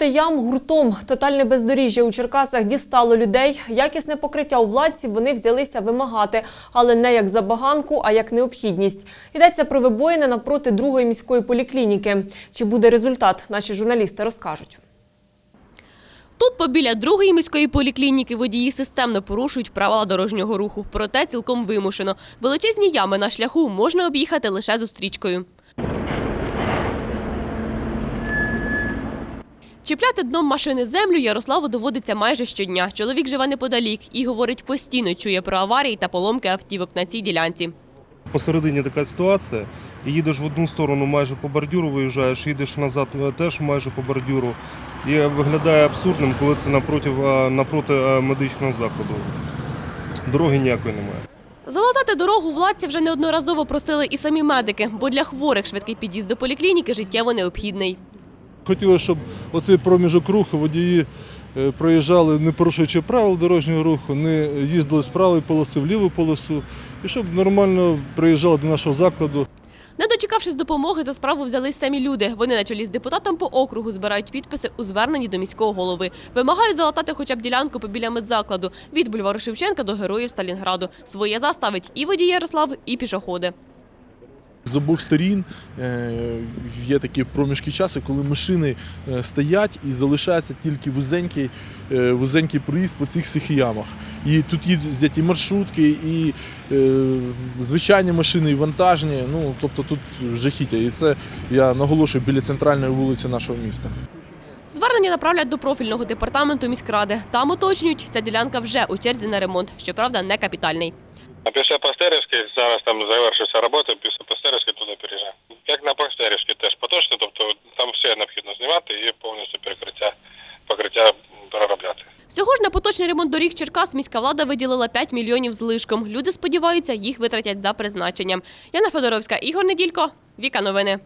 Проти ям гуртом тотальне бездоріжжя у Черкасах дістало людей. Якісне покриття у владці вони взялися вимагати, але не як забаганку, а як необхідність. Йдеться про вибоїни навпроти другої міської поліклініки. Чи буде результат? Наші журналісти розкажуть. Тут побіля другої міської поліклініки водії системно порушують правила дорожнього руху, проте цілком вимушено. Величезні ями на шляху можна об'їхати лише зустрічкою. Чіпляти дном машини землю Ярославу доводиться майже щодня. Чоловік живе неподалік і, говорить, постійно чує про аварії та поломки автівок на цій ділянці. Посередині така ситуація. І їдеш в одну сторону майже по бордюру виїжджаєш, їдеш назад е, теж майже по бордюру. І виглядає абсурдним, коли це напроти, напроти е, медичного закладу. Дороги ніякої немає. Залатати дорогу владці вже неодноразово просили і самі медики, бо для хворих швидкий під'їзд до поліклініки життєво необхідний. Хотілося, щоб оцей проміжок руху водії е, проїжджали, не порушуючи правил дорожнього руху, не їздили з правої полоси в ліву полосу, і щоб нормально приїжджали до нашого закладу. Не дочекавшись допомоги, за справу взялись самі люди. Вони на чолі з депутатом по округу збирають підписи у зверненні до міського голови. Вимагають залатати хоча б ділянку побіля медзакладу від бульвару Шевченка до героїв Сталінграду. Своє заставить і водій Ярослав, і пішоходи. З обох сторін е, є такі проміжки часу, коли машини е, стоять і залишається тільки вузенький, е, вузенький проїзд по цих всіх ямах. І тут їздять і маршрутки, і звичайні машини, і вантажні. Ну, тобто тут жахіття. І це я наголошую біля центральної вулиці нашого міста. Звернення направлять до профільного департаменту міськради. Там уточнюють, ця ділянка вже у черзі на ремонт, щоправда, не капітальний. А після Пастерівських зараз там завершиться робота, після Пастерівських туди переїжджаємо. Як на Пастерівській теж поточно, тобто там все необхідно знімати і повністю перекриття, покриття переробляти. Всього ж на поточний ремонт доріг Черкас міська влада виділила 5 мільйонів з лишком. Люди сподіваються, їх витратять за призначенням. Яна Федоровська, Ігор Неділько, Віка Новини.